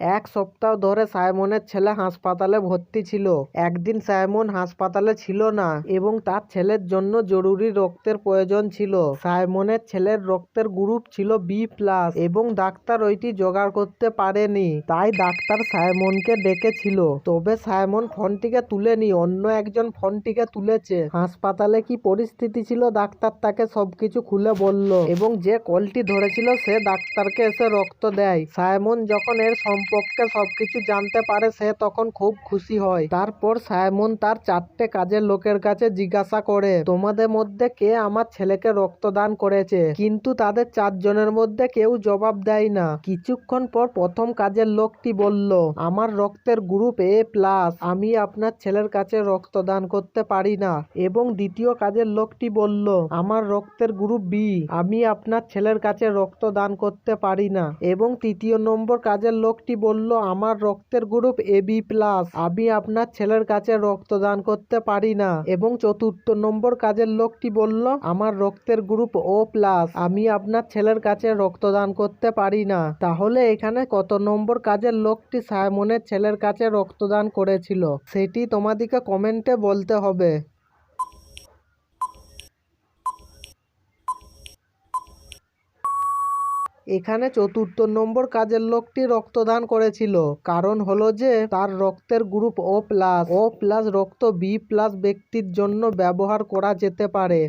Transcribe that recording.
এক সপ্তাহ ধরে সাইমনের ছেলে হাসপাতালে ভর্তি ছিল। একদিন সাইমন হাসপাতালে ছিল না এবং তার ছেলের জন্য জরুরি রক্তের প্রয়োজন ছিল। সাইমনের ছেলের রক্তের গ্রুপ ছিল বি প্লাস এবং ডাক্তার ওইটি জোগাড় করতে পারেনি। তাই ডাক্তার সাইমনকে ডেকেছিল। তবে সাইমন ফোনটিকে তুলেনি, অন্য একজন ফোনটিকে তুলেছে। হাসপাতালে কি পরিস্থিতি ছিল ডাক্তার তাকে সবকিছু খুলে বলল এবং যে কলটি ধরেছিল সে ডাক্তারকে এসে রক্ত দেয়। সাইমন যখন এর সম্পর্কে সবকিছু জানতে পারে, সে তখন খুব খুশি হয়। তারপর সায়মন তার চারটে কাজের লোকের কাছে জিজ্ঞাসা করে, তোমাদের মধ্যে কে আমার ছেলেকে রক্তদান করেছে? কিন্তু তাদের চারজনের মধ্যে কেউ জবাব দেয় না। কিছুক্ষণ পর প্রথম কাজের লোকটি বলল, আমার রক্তের গ্রুপ এ প্লাস, আমি আপনার ছেলের কাছে রক্তদান করতে পারি না। এবং দ্বিতীয় কাজের লোকটি বলল, আমার রক্তের গ্রুপ বি, আমি আপনার ছেলের কাছে রক্তদান করতে পারি না। এবং তৃতীয় নম্বর কাজের লোকটি বলল, আমার রক্তের গ্রুপ এ বি প্লাস। আমি আপনার ছেলের কাছে রক্তদান করতে পারি না। এবং চতুর্থ নম্বর কাজের লোকটি বলল, আমার রক্তের গ্রুপ ও প্লাস। আমি আপনার ছেলের কাছে রক্তদান করতে পারি না। তাহলে এখানে কত নম্বর কাজের লোকটি সায়মনের ছেলের কাছে রক্তদান করেছিল, সেটি তোমাদিকে কমেন্টে বলতে হবে। এখানে চতুর্থ নম্বর কাজের লোকটি রক্তদান করেছিল। কারণ হলো যে, তার রক্তের group O plus. O plus রক্ত বি প্লাস ব্যক্তির জন্য ব্যবহার করা যেতে পারে।